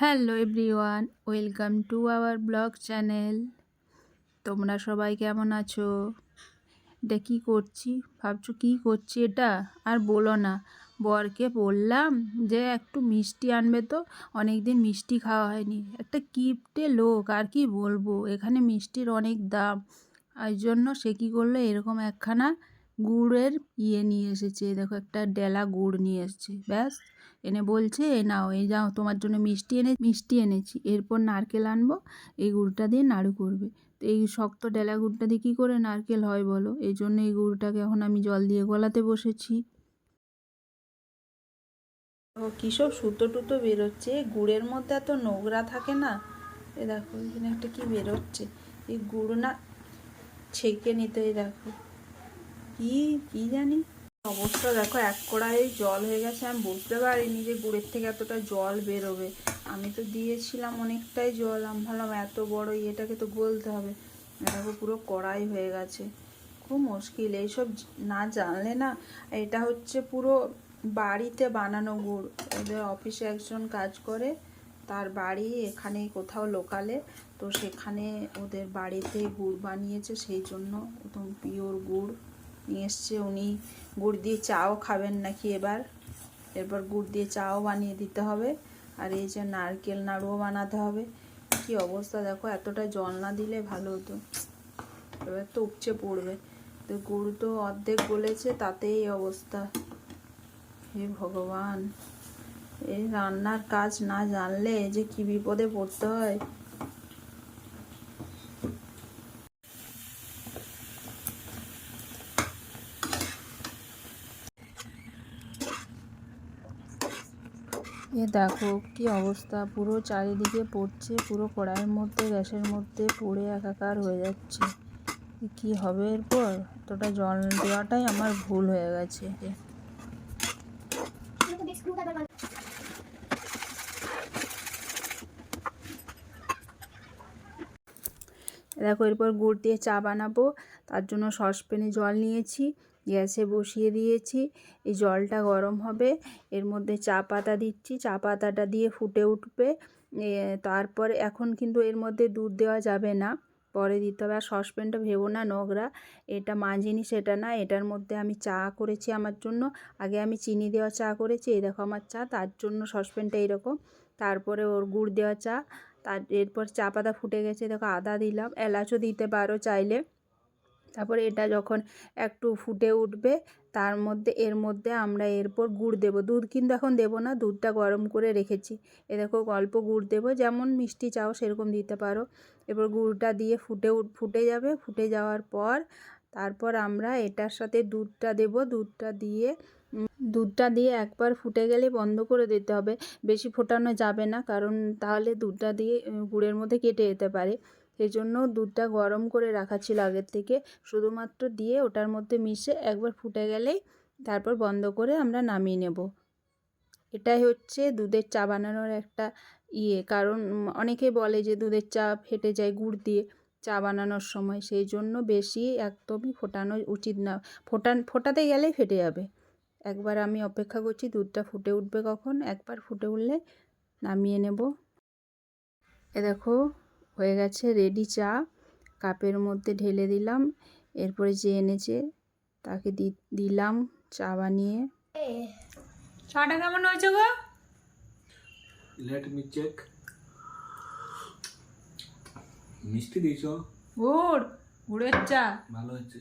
Hello everyone, welcome to our blog channel. তোমরা সবাই কেমন আছো? এটা কী করছি? ভাবছ কী করছি এটা? আর বলো না, বরকে বললাম যে একটু মিষ্টি আনবে তো অনেক দিন মিষ্টি খাওয়া হয়নি। একটা কিপটে লোক, আর কি বলব? এখানে মিষ্টির অনেক দাম। আর জন্য সে কী করল? এরকম একখানা গুড়ের ইয়ে নিয়ে এসেছে। দেখো, একটা ডেলা গুড় নিয়ে এসেছে। ব্যাস, এনে বলছে, এ নাও, এই যাও, তোমার জন্য মিষ্টি এনে, মিষ্টি এনেছি। এরপর নারকেল আনব, এই গুড়টা দিয়ে নাড়ু করবে। তো এই শক্ত ডেলা গুড়টা দিয়ে কী করে নারকেল হয় বলো? এই জন্য এই গুড়টাকে এখন আমি জল দিয়ে গলাতে বসেছি। ও, কী সব সুতো টুতো বেরোচ্ছে? গুড়ের মধ্যে এত নোংরা থাকে না? এ দেখো, এখানে একটা কি বেরোচ্ছে? এই গুড় না ছেঁকে নিতে দেখো। কি কি জানি? অবস্থা দেখো, এক কড়াই জল হয়ে গেছে, আমি বুঝতে পারিনি যে গুড়ের থেকে এতটা জল বেরোবে। আমি তো দিয়েছিলাম অনেকটাই জল, আমি ভাবলাম এত বড় ইয়েটাকে তো গলতে হবে। দেখো পুরো কড়াই হয়ে গেছে। খুব মুশকিল, এইসব না জানলে না, এটা হচ্ছে পুরো বাড়িতে বানানো গুড়। ওদের অফিসে একজন কাজ করে, তার বাড়ি এখানে কোথাও লোকালে, তো সেখানে ওদের বাড়িতে গুড় বানিয়েছে, সেই জন্য একদম পিওর গুড়। নিয়ে এসছে। উনি গুড় দিয়ে চাও খাবেন নাকি এবার? এরপর গুড় দিয়ে চাও বানিয়ে দিতে হবে। আর এই যে নারকেল নাড়ুও বানাতে হবে। কি অবস্থা দেখো, এতটা জল না দিলে ভালো হতো। এবার তো উপচে পড়বে। তো গুড় তো অর্ধেক গলেছে, তাতেই অবস্থা। হে ভগবান, এই রান্নার কাজ না জানলে যে কি বিপদে পড়তে হয়? এ দেখো কি অবস্থা। পুরো চারিদিকে পড়ছে, পুরো কড়াইয়ের মধ্যে, গ্যাসের মধ্যে পড়ে একাকার হয়ে যাচ্ছে। কি হবে এরপর? এতটা জল দেওয়াটাই আমার ভুল হয়ে গেছে। দেখো এরপর গুড় দিয়ে চা বানাবো। তার জন্য সসপ্যানে জল নিয়েছি। গ্যাসে বসিয়ে দিয়েছি। এই জলটা গরম হবে। এর মধ্যে চা পাতা দিচ্ছি। চা পাতাটা দিয়ে ফুটে উঠবে। তারপর এখন কিন্তু এর মধ্যে দুধ দেওয়া যাবে না। পরে দিতে হবে। আর সসপ্যানটা ভেবো না নোংরা। এটা মাজিনি সেটা না। এটার মধ্যে আমি চা করেছি আমার জন্য। আগে আমি চিনি দেওয়া চা করেছি। এই দেখো আমার চা। তার জন্য সসপ্যানটা এরকম তারপরে ওর গুড় দেওয়া চা। তার, এরপর চা পাতা ফুটে গেছে। দেখো আদা দিলাম। এলাচও দিতে পারো চাইলে। তারপরে এটা যখন একটু ফুটে উঠবে, তার মধ্যে, এর মধ্যে আমরা এরপর গুড় দেব। দুধ কিন্তু এখন দেব না, দুধটা গরম করে রেখেছি। এ দেখো, অল্প গুড় দেবো, যেমন মিষ্টি চাও সেরকম দিতে পারো। এরপর গুড়টা দিয়ে ফুটে ফুটে যাবে, ফুটে যাওয়ার পর তারপর আমরা এটার সাথে দুধটা দেব। দুধটা দিয়ে দুধটা দিয়ে একবার ফুটে গেলে বন্ধ করে দিতে হবে। বেশি ফোটানো যাবে না, কারণ তাহলে দুধটা দিয়ে গুড়ের মধ্যে কেটে যেতে পারে। সেই জন্য দুধটা গরম করে রাখা ছিল আগের থেকে। শুধুমাত্র দিয়ে ওটার মধ্যে মিশে একবার ফুটে গেলেই তারপর বন্ধ করে আমরা নামিয়ে নেব। এটাই হচ্ছে দুধের চা বানানোর একটা ইয়ে। কারণ অনেকে বলে যে দুধের চা ফেটে যায় গুড় দিয়ে চা বানানোর সময়। সেই জন্য বেশি একদমই ফোটানো উচিত না। ফোটান, ফোটাতে গেলেই ফেটে যাবে। একবার আমি অপেক্ষা করছি দুধটা ফুটে উঠবে কখন। একবার ফুটে উঠলে নামিয়ে নেব। এ দেখো হয়ে গেছে রেডি চা। কাপের মধ্যে ঢেলে দিলাম এরপরে যে এনেছে তাকে দিলাম চা বানিয়ে। চাটা কেমন হয়েছে গো? লেট মি চেক মিষ্টি দিয়েছ? গুড় গুড়ের চা। ভালো হচ্ছে